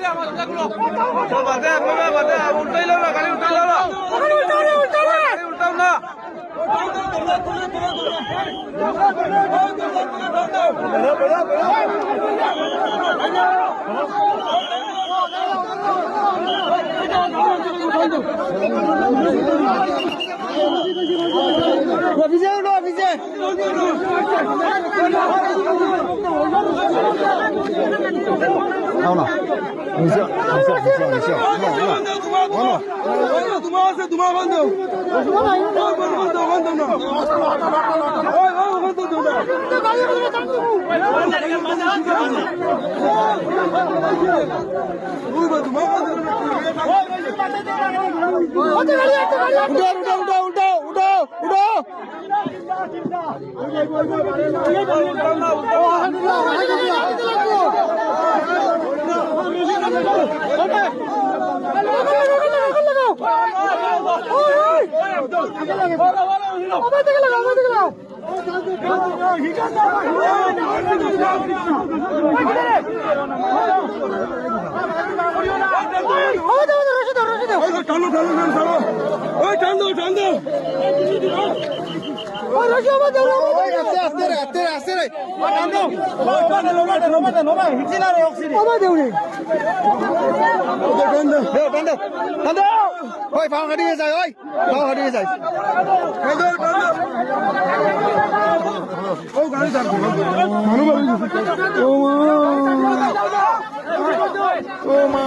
উঠো উঠো উঠো উঠো উঠো ওই আস্তে আস্তে রে আস্তে রে আস্তে রে দে টান দে টান দে ওই ফাও হারিয়ে যায় ওই ফাও হারিয়ে যায় ও মা। ও মা।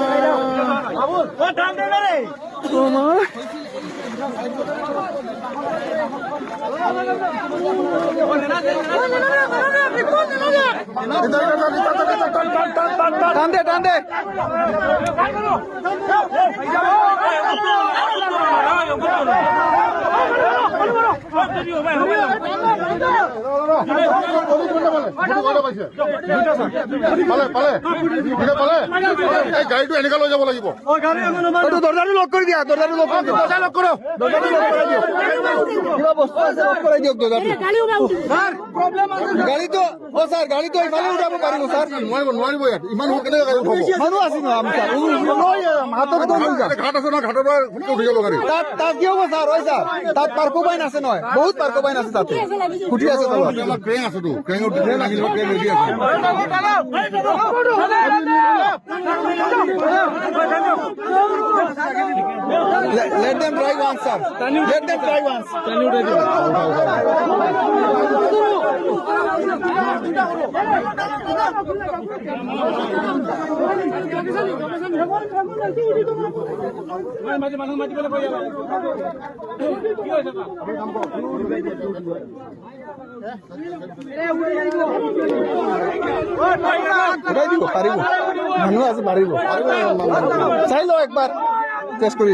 টান দে টান দে পালে ঠিক পালে এই গাড়ীটো এনেকে লৈ যাব লাগিব দৰ্জাটো লক কৰি দিয়া দৰ্জাটো লক কৰি দিয়া দৰ্জা লক কৰক দৰ্জাটো লক কৰাই দিয়ক কিবা বস্তু আছে লক কৰাই দিয়ক দৰ্জাটো গাড়ীটো অ ছাৰ গাড়ীটো ইফালে উঠাব পাৰিব ছাৰ নোৱাৰিব নোৱাৰিব ইয়াত ইমান মানুহ আছে হাতত ঘাট আছে নহয় ঘাটৰ পৰা ফুটকে উঠি যাব গাড়ী। তাত তাত কি হ'ব ছাৰ ছাৰ তাত পাৰ্কো বাইন আছে নহয় বহুত পাৰ্কো বাইন আছে তাতে। ফুটি আছে আমাৰ ক্ৰেং আছেতো ক্ৰেঙৰ আহিলেও ট্ৰেইন ৰেডি আছে। Let, let them try once, sir. Let them try once. উঠাই দিব পাৰিব মানুহ আছে পাৰিব চাই লওঁ একবাৰ টেষ্ট কৰি